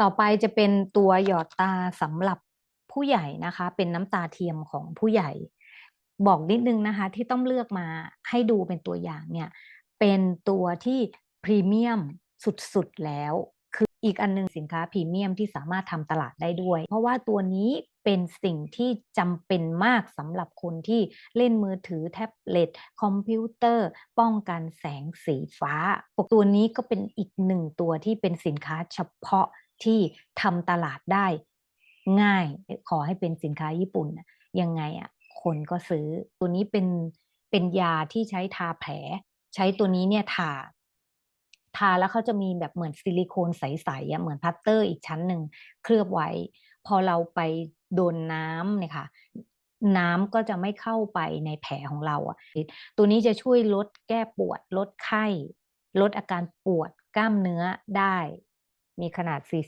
ต่อไปจะเป็นตัวหยอดตาสำหรับผู้ใหญ่นะคะ เป็นน้ำตาเทียมของผู้ใหญ่ บอกนิดนึงนะคะ ที่ต้องเลือกมาให้ดูเป็นตัวอย่างเนี่ย เป็นตัวที่พรีเมียมสุดๆแล้ว คืออีกอันหนึงสินค้าพรีเมียมที่สามารถทำตลาดได้ด้วย เพราะว่าตัวนี้เป็นสิ่งที่จำเป็นมากสำหรับคนที่เล่นมือถือแท็บเล็ตคอมพิวเตอร์ ป้องกันแสงสีฟ้าปกตัวนี้ก็เป็นอีกหนึ่งตัวที่เป็นสินค้าเฉพาะ ที่ทำตลาดได้ง่ายขอให้เป็นสินค้าญี่ปุ่นยังไงอะคนก็ซื้อตัวนี้เป็นเป็นยาที่ใช้ทาแผล ใช้ตัวนี้เนี่ยทาทาแล้วเขาจะมีแบบเหมือนซิลิโคนใสๆอะเหมือนพลาสเตอร์อีกชั้นหนึ่งเคลือบไว้ พอเราไปโดนน้ำเนี่ยค่ะ น้ำก็จะไม่เข้าไปในแผลของเราอะตัวนี้จะช่วยลดแก้ปวด ลดไข้ ลดอาการปวดกล้ามเนื้อได้ มีขนาด 40